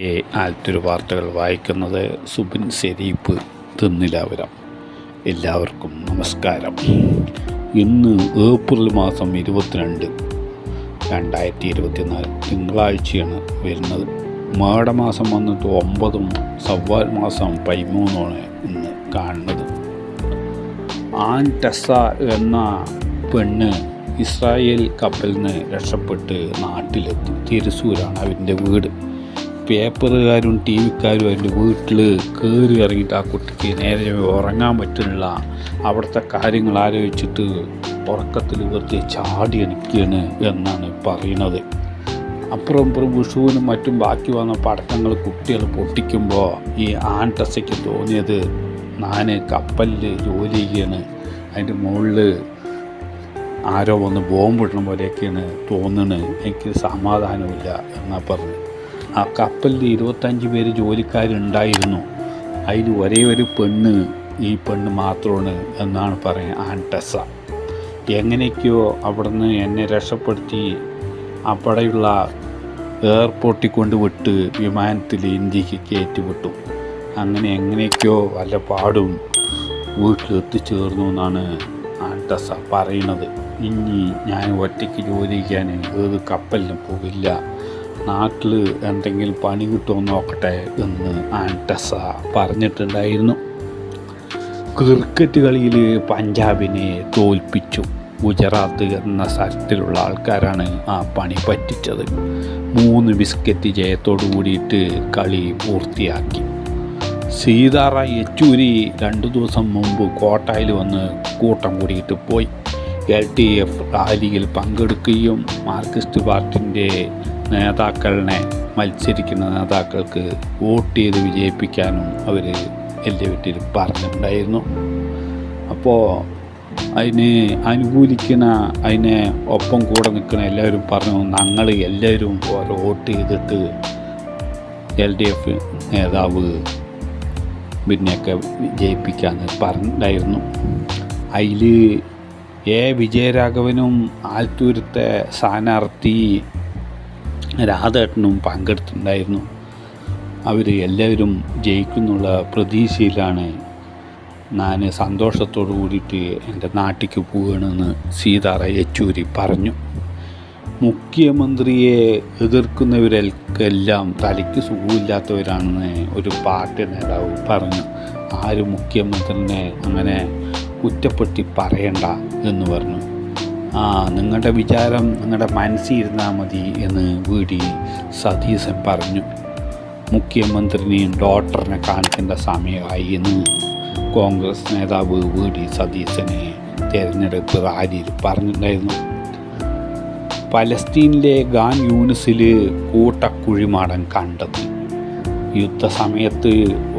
ഈ ആലത്തൂർ വാർത്തകൾ വായിക്കുന്നത് സുബിൻ സെരീപ്പ് തിന്നിലാവരം എല്ലാവർക്കും നമസ്കാരം. ഇന്ന് ഏപ്രിൽ മാസം ഇരുപത്തിരണ്ട് രണ്ടായിരത്തി ഇരുപത്തിനാല് തിങ്കളാഴ്ചയാണ് വരുന്നത്. മാടമാസം വന്നിട്ട് ഒമ്പതും സവ്വാൽ മാസം പതിമൂന്നുമാണ് ഇന്ന് കാണുന്നത്. ആൻ ടെസ എന്ന പെണ്ണ് ഇസ്രായേൽ കപ്പലിന് രക്ഷപ്പെട്ട് നാട്ടിലെത്തി. തിരുസൂരാണ് അവന്റെ വീട്. പേപ്പറുകാരും ടി വിക്കാരും അതിന്റെ വീട്ടിൽ കയറി ഇറങ്ങിയിട്ട് ആ കുട്ടിക്ക് നേരെ ഉറങ്ങാൻ പറ്റുന്നില്ല അവിടുത്തെ കാര്യങ്ങൾ ആലോചിച്ചിട്ട് ഉറക്കത്തിൽ വെറുതെ ചാടി എണിക്കുകയാണ് എന്നാണ് പറയുന്നത്. അപ്പുറം ഇപ്പുറം വിഷുവിനും മറ്റും ബാക്കി വന്ന പടക്കങ്ങൾ കുട്ടികൾ പൊട്ടിക്കുമ്പോൾ ഈ ആൺടസയ്ക്ക് തോന്നിയത് ഞാൻ കപ്പലിൽ ജോലി ചെയ്യാണ്. അതിന്റെ മുകളിൽ ആരോ വന്ന് ബോംബിടണ പോലെയൊക്കെയാണ് തോന്നുന്നത്. എനിക്ക് സമാധാനമില്ല എന്നാ പറഞ്ഞു ആ കപ്പലിൽ ഇരുപത്തഞ്ച് പേര് ജോലിക്കാരുണ്ടായിരുന്നു. അതിൽ ഒരേ ഒരു പെണ്ണ് ഈ പെണ്ണ് മാത്രമാണ് എന്നാണ് പറയുന്നത് ആൻടെസ എങ്ങനെയൊക്കെയോ അവിടുന്ന് എന്നെ രക്ഷപ്പെടുത്തി അവിടെയുള്ള എയർപോർട്ടിൽ കൊണ്ടുവിട്ട് വിമാനത്തിൽ ഇന്ത്യയ്ക്ക് കയറ്റി വിട്ടു. അങ്ങനെ എങ്ങനെയൊക്കെയോ വല്ല പാടും വീട്ടിൽ എത്തിച്ചേർന്നു എന്നാണ് ആന്റസ പറയുന്നത്. ഇനി ഞാൻ ഒറ്റയ്ക്ക് ജോലി ചെയ്യാൻ ഏത് കപ്പലിനും പോകില്ല. നാട്ടിൽ എന്തെങ്കിലും പണി കിട്ടുമോ നോക്കട്ടെ എന്ന് ആന്റസ പറഞ്ഞിട്ടുണ്ടായിരുന്നു. ക്രിക്കറ്റ് കളിയിൽ പഞ്ചാബിനെ തോൽപ്പിച്ചു. ഗുജറാത്ത് എന്ന സ്ഥലത്തിലുള്ള ആൾക്കാരാണ് ആ പണി പറ്റിച്ചത്. മൂന്ന് ബിസ്ക്കറ്റ് ജയത്തോടു കൂടിയിട്ട് കളി പൂർത്തിയാക്കി. സീതാറാം യെച്ചൂരി രണ്ട് ദിവസം മുമ്പ് കോട്ടായിൽ വന്ന് കൂട്ടം കൂടിയിട്ട് പോയി. എൽ ടി എഫ് റാലിയിൽ പങ്കെടുക്കുകയും മാർക്സിസ്റ്റ് പാർട്ടിന്റെ നേതാക്കളെ മത്സരിക്കുന്ന നേതാക്കൾക്ക് വോട്ട് ചെയ്ത് വിജയിപ്പിക്കാനും അവർ എല്ലാവരും പറഞ്ഞിട്ടുണ്ടായിരുന്നു. അപ്പോൾ അതിനെ അനുകൂലിക്കുന്ന അതിനെ ഒപ്പം കൂടെ നിൽക്കുന്ന എല്ലാവരും പറഞ്ഞു ഞങ്ങൾ എല്ലാവരും ഓരോ വോട്ട് ചെയ്തിട്ട് എൽ ഡി എഫ് നേതാവ് പിന്നെയൊക്കെ വിജയിപ്പിക്കാമെന്ന് പറഞ്ഞിട്ടുണ്ടായിരുന്നു. അതിൽ എ. വിജയരാഘവനും ആലത്തൂരത്തെ സ്ഥാനാർത്ഥി രാധേട്ടനും പങ്കെടുത്തിട്ടുണ്ടായിരുന്നു. അവർ എല്ലാവരും ജയിക്കുന്നുള്ള പ്രതീക്ഷയിലാണ് ഞാൻ സന്തോഷത്തോടു കൂടിയിട്ട് എന്റെ നാട്ടിലേക്ക് പോവുകയാണെന്ന് സീതാറ യെച്ചൂരി പറഞ്ഞു. മുഖ്യമന്ത്രിയെ എതിർക്കുന്നവരെല്ലാം തലയ്ക്ക് സുഖമില്ലാത്തവരാണെന്ന് ഒരു പാർട്ടി നേതാവ് പറഞ്ഞു. ആരും മുഖ്യമന്ത്രിനെ അങ്ങനെ കുറ്റപ്പെടുത്തി പറയണ്ട എന്ന് പറഞ്ഞു. നിങ്ങളുടെ വിചാരം നിങ്ങളുടെ മനസ്സിൽ ഇരുന്നാൽ മതി എന്ന് വീടി സതീശൻ പറഞ്ഞു. മുഖ്യമന്ത്രിനെയും ഡോക്ടറിനെ കാണിക്കേണ്ട സമയമായി എന്ന് കോൺഗ്രസ് നേതാവ് വി ഡി സതീശനെ തിരഞ്ഞെടുപ്പ് റാലിയിൽ പറഞ്ഞിട്ടുണ്ടായിരുന്നു. പലസ്തീനിലെ ഗാൻ യൂണിസിൽ കൂട്ടക്കുഴിമാടൻ കണ്ടത്. യുദ്ധസമയത്ത്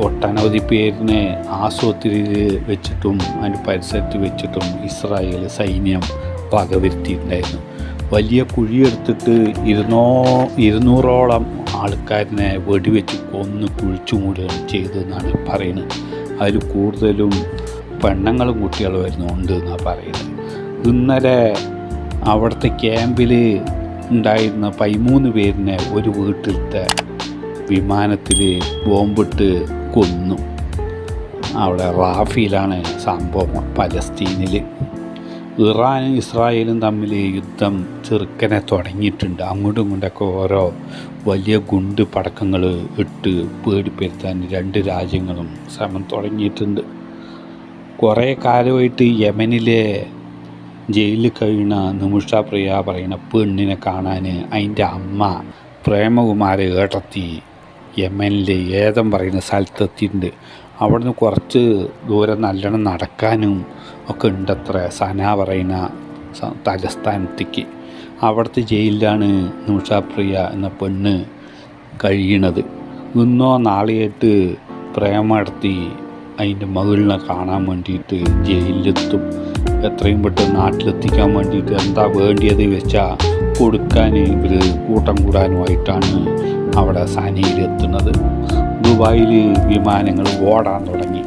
ഒട്ടനവധി പേരിനെ ആശുപത്രിയിൽ വെച്ചിട്ടും അതിന്റെ പരിസരത്ത് വെച്ചിട്ടും ഇസ്രായേൽ സൈന്യം വകവരുത്തിയിട്ടുണ്ടായിരുന്നു വലിയ കുഴിയെടുത്തിട്ട് ഇരുന്നോ ഇരുന്നൂറോളം ആൾക്കാരനെ വെടിവെച്ച് കൊന്ന് കുഴിച്ചു മൂടുകയാണ് ചെയ്തതെന്നാണ് പറയുന്നത്. അതിൽ കൂടുതലും പെണ്ണുങ്ങളും കുട്ടികളും വരുന്നു ഉണ്ട് എന്നാണ് പറയുന്നത്. ഇന്നലെ അവിടുത്തെ ക്യാമ്പിൽ ഉണ്ടായിരുന്ന പതിമൂന്ന് പേരിനെ ഒരു വീട്ടിലത്തെ വിമാനത്തിൽ ബോംബിട്ട് കൊന്നു. അവിടെ റാഫിയിലാണ് സംഭവം പലസ്തീനിൽ. ഇറാനും ഇസ്രായേലും തമ്മിൽ യുദ്ധം ചെറുക്കനെ തുടങ്ങിയിട്ടുണ്ട്. അങ്ങോട്ടും ഇങ്ങോട്ടൊക്കെ ഓരോ വലിയ ഗുണ്ട് പടക്കങ്ങൾ ഇട്ട് പേടിപ്പെടുത്താൻ രണ്ട് രാജ്യങ്ങളും ശ്രമം തുടങ്ങിയിട്ടുണ്ട്. കുറേ കാലമായിട്ട് യമനിലെ ജയിലിൽ കഴിയുന്ന നിമിഷ പ്രിയ പറയുന്ന പെണ്ണിനെ കാണാൻ അതിന്റെ അമ്മ പ്രേമകുമാര ഏട്ടത്തി യമനിലെ ഏതം പറയുന്ന സ്ഥലത്തെത്തിയിട്ടുണ്ട്. അവിടുന്ന് കുറച്ച് ദൂരം നല്ലോണം നടക്കാനും ഒക്കെ ഉണ്ടത്ര. സന പറയുന്ന തലസ്ഥാനത്തേക്ക്. അവിടുത്തെ ജയിലിലാണ് നിമിഷാപ്രിയ എന്ന പെണ്ണ് കഴിയണത്. ഇന്നോ നാളെയായിട്ട് പ്രേമ നടത്തി അതിന്റെ മകളിനെ കാണാൻ വേണ്ടിയിട്ട് ജയിലിലെത്തും. എത്രയും പെട്ടെന്ന് നാട്ടിലെത്തിക്കാൻ വേണ്ടിയിട്ട് എന്താ വേണ്ടിയത് വെച്ചാൽ കൊടുക്കാൻ ഇവർ കൂട്ടം കൂടാനുമായിട്ടാണ് അവിടെ സനയിലെത്തുന്നത്. ദുബായിൽ വിമാനങ്ങൾ ഓടാൻ തുടങ്ങി.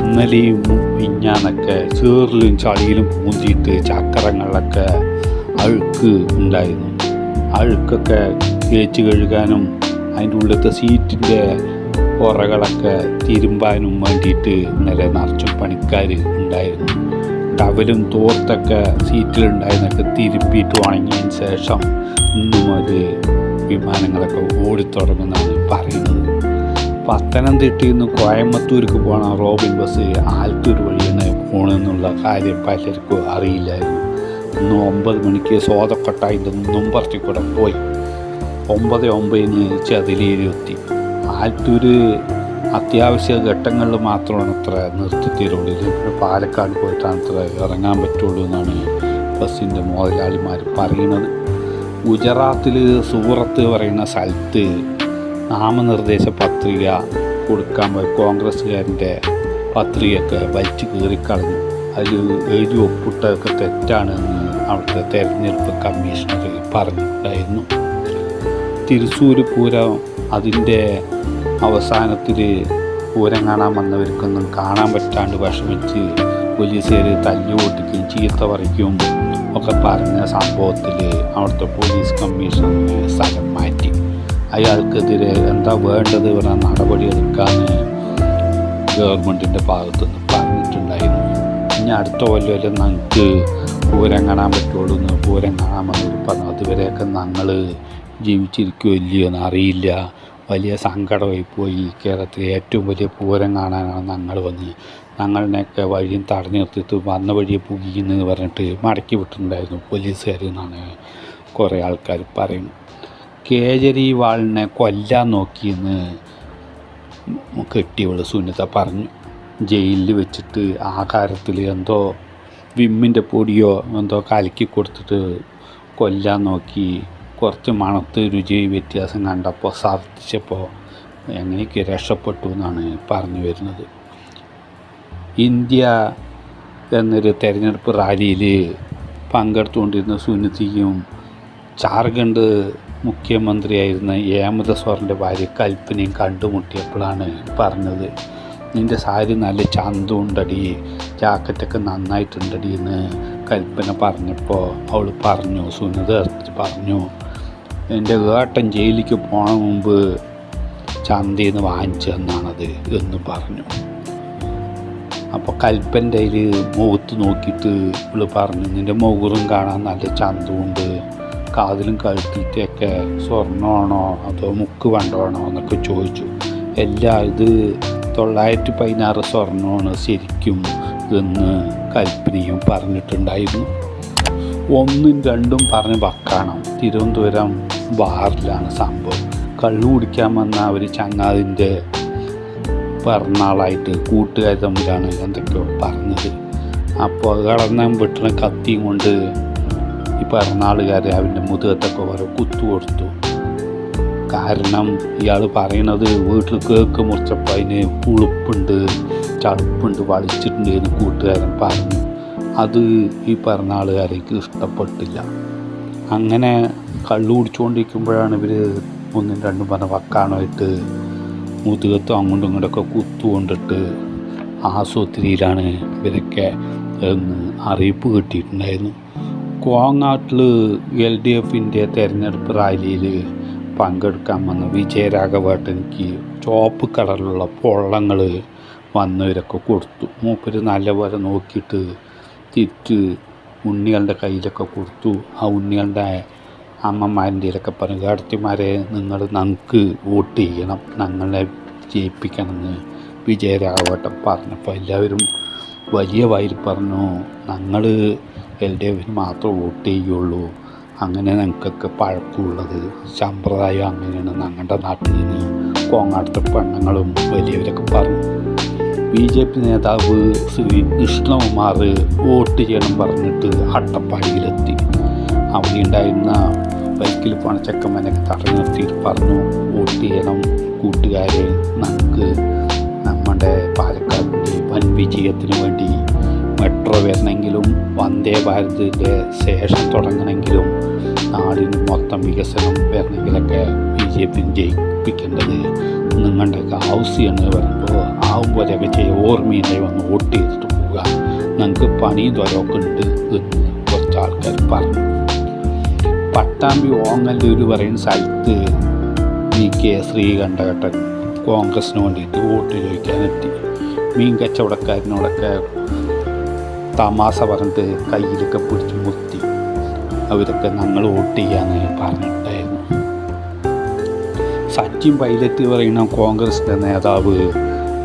ഇന്നലെയും മിഞ്ഞാന്നൊക്കെ ചേറിലും ചളിയിലും പൂന്തിയിട്ട് ചക്രങ്ങളിലൊക്കെ അഴുക്ക് ഉണ്ടായിരുന്നു. അഴുക്കൊക്കെ തേച്ച് കഴുകാനും അതിന്റെ ഉള്ളിലത്തെ സീറ്റിന്റെ പുറകളൊക്കെ തിരുമ്പാനും വേണ്ടിയിട്ട് ഇന്നലെ നിറച്ചും പണിക്കാർ ഉണ്ടായിരുന്നു. ടവലും തോർത്തൊക്കെ സീറ്റിലുണ്ടായിരുന്നൊക്കെ തിരുമ്പിയിട്ട് ഉണങ്ങിയതിന് ശേഷം ഇന്നും അത് വിമാനങ്ങളൊക്കെ ഓടിത്തുടങ്ങുന്നതാണ് പറയുന്നത്. പത്തനംതിട്ടയിൽ നിന്ന് കോയമ്പത്തൂർക്ക് പോകണ. റോബിൻ ബസ് ആലത്തൂർ വഴിയാണ് പോകണമെന്നുള്ള കാര്യം പലർക്കും അറിയില്ലായിരുന്നു. ഇന്ന് ഒമ്പത് മണിക്ക് സോതക്കൊട്ടായിന്റെ മുമ്പറത്തി കൂടെ പോയി. ഒമ്പത് ഒമ്പതിന് ചതിലേരി ആലത്തൂർ അത്യാവശ്യ ഘട്ടങ്ങളിൽ മാത്രമാണ് അത്ര നിർത്തിത്തീരുള്ളൂ. തരുള്ളൂ പാലക്കാട് പോയിട്ടാണ് അത്ര ഇറങ്ങാൻ പറ്റുള്ളൂ എന്നാണ് ബസ്സിന്റെ മുതലാളിമാർ പറയുന്നത്. ഗുജറാത്തിൽ സൂറത്ത് പറയുന്ന സ്ഥലത്ത് നാമനിർദ്ദേശ പത്രിക കൊടുക്കാൻ പോയി. കോൺഗ്രസ്സുകാരന്റെ പത്രികയൊക്കെ വലിച്ചു കീറിക്കളഞ്ഞു. അതിൽ എഴുതി ഒപ്പിട്ടതൊക്കെ തെറ്റാണെന്ന് അവിടുത്തെ തെരഞ്ഞെടുപ്പ് കമ്മീഷണർ പറഞ്ഞിട്ടുണ്ടായിരുന്നു. തിരുസൂര് പൂരം അതിന്റെ അവസാനത്തിൽ പൂരം കാണാൻ വന്നവർക്കൊന്നും കാണാൻ പറ്റാണ്ട് വിഷമിച്ച് പോലീസുകാർ തല്ലു പൊട്ടിക്കുകയും ചീത്ത പറിക്കും ഒക്കെ പറഞ്ഞ സംഭവത്തിൽ അവിടുത്തെ പോലീസ് കമ്മീഷണറിനെ സ്ഥലം മാറ്റി. അയാൾക്കെതിരെ എന്താ വേണ്ടത്? പറഞ്ഞാൽ നടപടി എടുക്കാൻ ഗവൺമെന്റിന്റെ ഭാഗത്തുനിന്ന് പറഞ്ഞിട്ടുണ്ടായിരുന്നു. ഇനി അടുത്ത കൊല്ലം ഞങ്ങൾക്ക് പൂരം കാണാൻ പറ്റുള്ളൂ എന്ന് പൂരം കാണാൻ വന്നൊരു പറഞ്ഞു. അതുവരെയൊക്കെ ഞങ്ങൾ ജീവിച്ചിരിക്കുമോ ഇല്ലയോ എന്ന് അറിയില്ല. വലിയ സങ്കടമായി പോയി. കേരളത്തിലെ ഏറ്റവും വലിയ പൂരം കാണാനാണ് ഞങ്ങൾ വന്ന് ഞങ്ങളിനെയൊക്കെ വഴിയും തടഞ്ഞു നിർത്തിയിട്ട് വന്ന വഴിയെ പുകിയെന്ന് പറഞ്ഞിട്ട് മടക്കി വിട്ടിട്ടുണ്ടായിരുന്നു. പോലീസുകാരെന്നാണ് കുറേ ആൾക്കാർ പറയുന്നു കേജരിവാളിനെ കൊല്ലാൻ നോക്കിയെന്ന് കെട്ടിയവൾ സുനിത പറഞ്ഞു. ജയിലിൽ വെച്ചിട്ട് ആഹാരത്തിൽ എന്തോ വിമ്മിന്റെ പൊടിയോ എന്തോ കലക്കി കൊടുത്തിട്ട് കൊല്ലാൻ നോക്കി. കുറച്ച് മണത്ത് രുചി വ്യത്യാസം കണ്ടപ്പോൾ സാധിച്ചപ്പോൾ എങ്ങനെയൊക്കെ രക്ഷപ്പെട്ടു എന്നാണ് പറഞ്ഞു വരുന്നത്. ഇന്ത്യ എന്നൊരു തെരഞ്ഞെടുപ്പ് റാലിയിൽ പങ്കെടുത്തുകൊണ്ടിരുന്ന സുനിധിയും ജാർഖണ്ഡ് മുഖ്യമന്ത്രിയായിരുന്ന ഹേമന്ത് സോറിന്റെ ഭാര്യ കൽപ്പനയും കണ്ടുമുട്ടിയപ്പോഴാണ് പറഞ്ഞത് നിന്റെ സാരി നല്ല ചന്തമുണ്ടടി ജാക്കറ്റൊക്കെ നന്നായിട്ടുണ്ടടി എന്ന് കൽപ്പന പറഞ്ഞപ്പോൾ അവൾ പറഞ്ഞു സുനിത പറഞ്ഞു എന്റെ ഏട്ടൻ ജയിലിലേക്ക് പോണ മുമ്പ് ചന്തയിൽ നിന്ന് വാങ്ങിച്ചു തന്നാണത് എന്ന് പറഞ്ഞു. അപ്പോൾ കൽപ്പന്റെ അതിൽ മുഖത്ത് നോക്കിയിട്ട് ഇവൾ പറഞ്ഞു നിന്റെ മുഖറും കാണാൻ നല്ല ചന്തമുണ്ട് കാതിലും കഴുത്തിലത്തെയൊക്കെ സ്വർണമാണോ അതോ മുക്ക് വേണ്ടമാണോ എന്നൊക്കെ ചോദിച്ചു. എല്ലാ ഇത് തൊള്ളായിരത്തി പതിനാറ് സ്വർണമാണ് ശരിക്കും എന്ന് കൽപ്പനയും പറഞ്ഞിട്ടുണ്ടായിരുന്നു. ഒന്നും രണ്ടും പറഞ്ഞ് വക്കാണം. തിരുവനന്തപുരം ബാറിലാണ് സംഭവം. കള്ളു കുടിക്കാൻ വന്ന അവർ ചങ്ങാതിന്റെ പിറന്നാളായിട്ട് കൂട്ടുകാർ തമ്മിലാണ് എന്തൊക്കെയോ പറഞ്ഞത്. അപ്പോൾ അത് കടന്നാൽ വെട്ടണ കത്തിയും കൊണ്ട് ഈ പിറന്നാളുകാരെ അവന്റെ മുതുകത്തൊക്കെ ഓരോ കുത്തു കൊടുത്തു. കാരണം ഇയാൾ പറയണത് വീട്ടിൽ കേക്ക് മുറിച്ചപ്പോൾ അതിന് പുളിപ്പുണ്ട് ചടുപ്പുണ്ട് വളിച്ചിട്ടുണ്ട് എന്ന് കൂട്ടുകാരൻ പറഞ്ഞു. അത് ഈ പിറന്നാളുകാരേക്ക് ഇഷ്ടപ്പെട്ടില്ല. അങ്ങനെ കള്ളു കുടിച്ചുകൊണ്ടിരിക്കുമ്പോഴാണ് ഇവർ ഒന്നും രണ്ടും പറഞ്ഞ വക്കാണമായിട്ട് മുതുകത്തും അങ്ങോട്ടും ഇങ്ങോട്ടൊക്കെ കുത്തുകൊണ്ടിട്ട് ആശുപത്രിയിലാണ് ഇവരൊക്കെ എന്ന് അറിയിപ്പ് കിട്ടിയിട്ടുണ്ടായിരുന്നു. കോങ്ങാട്ടിൽ എൽ ഡി എഫിന്റെ തെരഞ്ഞെടുപ്പ് റാലിയിൽ പങ്കെടുക്കാൻ വന്ന വിജയരാഘവേട്ടനിക്ക് ചോപ്പ് കളറിലുള്ള പൊള്ളങ്ങൾ വന്നവരൊക്കെ കൊടുത്തു. മൂപ്പര് നല്ലപോലെ നോക്കിയിട്ട് തിരിച്ച് ഉണ്ണികളുടെ കയ്യിലൊക്കെ കൊടുത്തു. ആ ഉണ്ണികളുടെ അമ്മമാരുടെ ഇതൊക്കെ പറഞ്ഞു കാർത്തിമാരെ നിങ്ങൾ നമുക്ക് വോട്ട് ചെയ്യണം ഞങ്ങളെ ജയിപ്പിക്കണമെന്ന് വിജയരാഘവട്ടം പറഞ്ഞപ്പോൾ എല്ലാവരും വലിയ വായിൽ പറഞ്ഞു ഞങ്ങൾ എൽ ഡി എഫിന് മാത്രം വോട്ട് ചെയ്യുള്ളൂ. അങ്ങനെ ഞങ്ങൾക്കൊക്കെ പഴക്കമുള്ളത്. സമ്പ്രദായം അങ്ങനെയാണ് ഞങ്ങളുടെ നാട്ടിൽ നിന്ന് കോങ്ങാട്ടത്തെ പെണ്ണുങ്ങളും വലിയവരൊക്കെ പറഞ്ഞു. ബി ജെ പി നേതാവ് ശ്രീ കൃഷ്ണകുമാർ വോട്ട് ചെയ്യണം പറഞ്ഞിട്ട് അട്ടപ്പാടിയിലെത്തി. അവിടെ ഉണ്ടായിരുന്ന ബൈക്കിൽ പോണ ചെക്കന്മാരൊക്കെ തടഞ്ഞു നിർത്തിയിട്ട് പറഞ്ഞു വോട്ട് ചെയ്യണം കൂട്ടുകാരെ. നമുക്ക് നമ്മുടെ പാലക്കാടിന്റെ വൻ വിജയത്തിന് വേണ്ടി മെട്രോ വരണമെങ്കിലും വന്ദേ ഭാരതിന്റെ ശേഷം തുടങ്ങണമെങ്കിലും നാടിന് മൊത്തം വികസനം വരണമെങ്കിലൊക്കെ ബി ജെ പി ജയിപ്പിക്കേണ്ടത് നിങ്ങളുടെയൊക്കെ ആവശ്യമാണ് പറയുമ്പോൾ ആവുമ്പോഴൊക്കെ ചെയ്യ ഓർമ്മയില്ലേ വന്ന് വോട്ട് ചെയ്തിട്ട് പോവുക. നിങ്ങൾക്ക് പണി ദ്വരമൊക്കെ ഉണ്ട് എന്ന് കുറച്ച് ആൾക്കാർ പറഞ്ഞു. പട്ടാമ്പി ഓങ്ങല്ലൂർ പറയുന്ന സ്ഥലത്ത് വി കെ ശ്രീകണ്ഠഘട്ടൻ കോൺഗ്രസിന് വേണ്ടിയിട്ട് വോട്ട് ചോദിക്കാനെത്തി മീൻ കച്ചവടക്കാരനോടൊക്കെ തമാശ പറഞ്ഞിട്ട് കയ്യിലൊക്കെ പിടിച്ച് മുത്തി അവരൊക്കെ ഞങ്ങൾ വോട്ട് ചെയ്യാന്ന് പറഞ്ഞിട്ടുണ്ടായിരുന്നു സച്ചിൻ പൈലറ്റ് പറയുന്ന കോൺഗ്രസിന്റെ നേതാവ്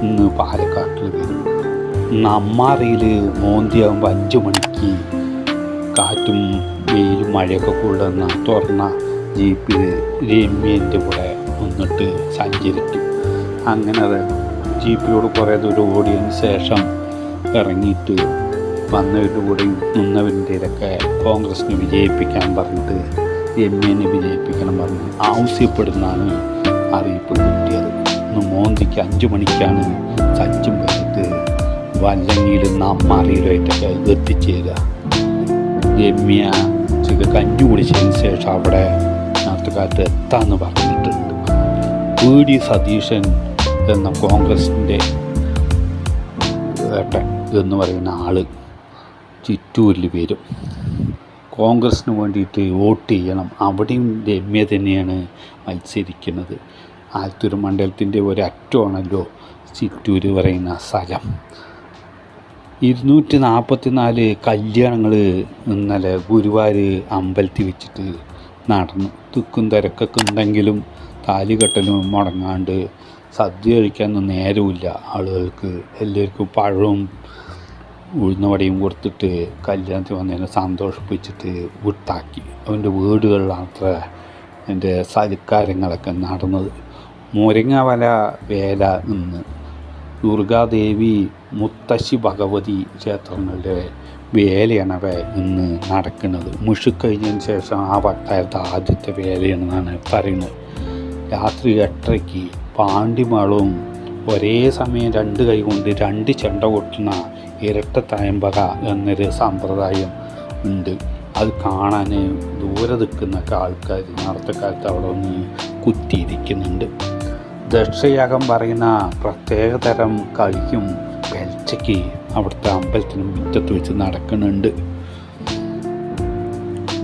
ഇന്ന് പാലക്കാട്ടിൽ വരും. ഇന്ന് അമ്മാറയിൽ മോന്തിയാകുമ്പോൾ അഞ്ച് മണിക്ക് കാറ്റും വെയിലും മഴയൊക്കെ കൊള്ളുന്ന തുറന്ന ജീപ്പിൽ രമ്യന്റെ കൂടെ വന്നിട്ട് സഞ്ചരിക്കും. അങ്ങനെ അത് ജീപ്പിലൂടെ കുറേ ദൂരം ഓടിയതിന് ശേഷം ഇറങ്ങിയിട്ട് വന്നവരുടെ നിന്നവരിന്റെയൊക്കെ കോൺഗ്രസിനെ വിജയിപ്പിക്കാൻ പറഞ്ഞിട്ട് എം എനെ വിജയിപ്പിക്കണം പറഞ്ഞ് ആവശ്യപ്പെടുന്നാണ് അറിയിപ്പ് കിട്ടിയത്. ഇന്ന് മോന്തിക്ക് അഞ്ച് മണിക്കാണ് സച്ചിൻ പൈലറ്റ് വല്ലങ്ങിയിലും നമ്മറിയിലുമായിട്ടൊക്കെ എത്തിച്ചേരുക. രമ്യ ഉച്ചയ്ക്ക് കഞ്ഞു കുടിച്ചതിന് ശേഷം അവിടെ നാട്ടുകാർക്ക് എത്താമെന്ന് പറഞ്ഞിട്ടുണ്ട്. വി ഡി സതീശൻ എന്ന കോൺഗ്രസിന്റെ ഏട്ടൻ എന്ന് പറയുന്ന ആൾ ചിറ്റൂരിൽ വരും കോൺഗ്രസ്സിന് വേണ്ടിയിട്ട് വോട്ട് ചെയ്യണം. അവിടെയും രമ്യ തന്നെയാണ് മത്സരിക്കുന്നത്. ആലത്തൂർ മണ്ഡലത്തിന്റെ ഒരറ്റമാണല്ലോ ചിറ്റൂർ പറയുന്ന സ്ഥലം. ഇരുന്നൂറ്റി നാൽപ്പത്തി നാല് കല്യാണങ്ങൾ ഇന്നലെ ഗുരുവായൂർ അമ്പലത്തിൽ വെച്ചിട്ട് നടന്നു. തുക്കും തിരക്കൊക്കെ ഉണ്ടെങ്കിലും താലി കെട്ടലും മുടങ്ങാണ്ട് സദ്യ കഴിക്കാനൊന്നും നേരമില്ല ആളുകൾക്ക്. എല്ലാവർക്കും പഴവും ഉഴുന്നവടയും കൊടുത്തിട്ട് കല്യാണത്തിൽ വന്നതിനെ സന്തോഷിപ്പിച്ചിട്ട് വിട്ടാക്കി. അവന്റെ വീടുകളിലാണ് അത്ര എന്റെ സൽക്കാരങ്ങളൊക്കെ നടന്നത്. മുരിങ്ങ വല വേല നിന്ന് ദുർഗാദേവി മുത്തശ്ശി ഭഗവതി ക്ഷേത്രങ്ങളുടെ വേലയാണ് അവ ഇന്ന് നടക്കുന്നത്. മുഷു കഴിഞ്ഞതിന് ശേഷം ആ വട്ടായത്തെ ആദ്യത്തെ വേലയാണെന്നാണ് പറയുന്നത്. രാത്രി എട്ടരയ്ക്ക് പാണ്ടിമാളും ഒരേ സമയം രണ്ട് കൈ കൊണ്ട് രണ്ട് ചെണ്ട കൊട്ടുന്ന ഇരട്ട തായമ്പക എന്നൊരു സമ്പ്രദായം ഉണ്ട്. അത് കാണാൻ ദൂരെ നിൽക്കുന്നൊക്കെ ആൾക്കാർ നേരത്തെ കാലത്ത് അവിടെ ഒന്ന് കുത്തിയിരിക്കുന്നുണ്ട്. ദക്ഷയാഗം പറയുന്ന പ്രത്യേക തരം കളിക്കും വെളിച്ചയ്ക്ക് അവിടുത്തെ അമ്പലത്തിനും മുറ്റത്ത് വെച്ച് നടക്കുന്നുണ്ട്.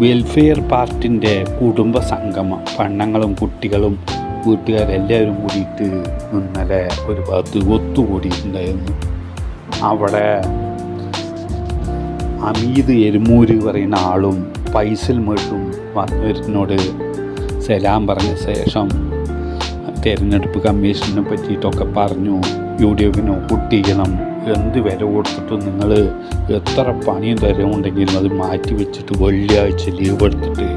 വെൽഫെയർ പാർട്ടിന്റെ കുടുംബ സംഗമം. പെണ്ണങ്ങളും കുട്ടികളും വീട്ടുകാരെല്ലാവരും കൂടിയിട്ട് ഇന്നലെ ഒരു ഭാഗത്ത് ഒത്തുകൂടിയിട്ടുണ്ടായിരുന്നു. അവിടെ അമീത് എരുമൂര് പറയുന്ന ആളും പൈസൽ മേട്ടും വന്നവരിനോട് സലാം പറഞ്ഞ ശേഷം തിരഞ്ഞെടുപ്പ് കമ്മീഷനെ പറ്റിയിട്ടൊക്കെ പറഞ്ഞു യു ഡി എഫിന് ഒട്ടിക്കണം എന്ത് വില കൊടുത്തിട്ടും നിങ്ങൾ എത്ര പണിയും തരമുണ്ടെങ്കിലും അത് മാറ്റി വെച്ചിട്ട് വെള്ളിയാഴ്ച ലീവ് എടുത്തിട്ട്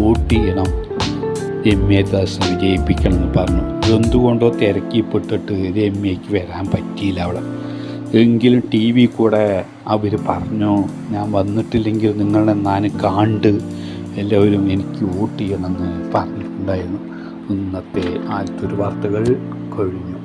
വോട്ട് ചെയ്യണം രമ്യ ദാസിനെ വിജയിപ്പിക്കണം എന്ന് പറഞ്ഞു. എന്തുകൊണ്ടോ തിരക്കിപ്പെട്ടിട്ട് രമ്യയ്ക്ക് വരാൻ പറ്റിയില്ല അവിടെ. എങ്കിലും ടി വി കൂടെ അവർ പറഞ്ഞു? ഞാൻ വന്നിട്ടില്ലെങ്കിൽ നിങ്ങളെ ഞാൻ കണ്ട് എല്ലാവരും എനിക്ക് വോട്ട് ചെയ്യണമെന്ന് പറഞ്ഞിട്ടുണ്ടായിരുന്നു. ഇന്നത്തെ ആദ്യത്തെ വാർത്തകൾ കഴിഞ്ഞു.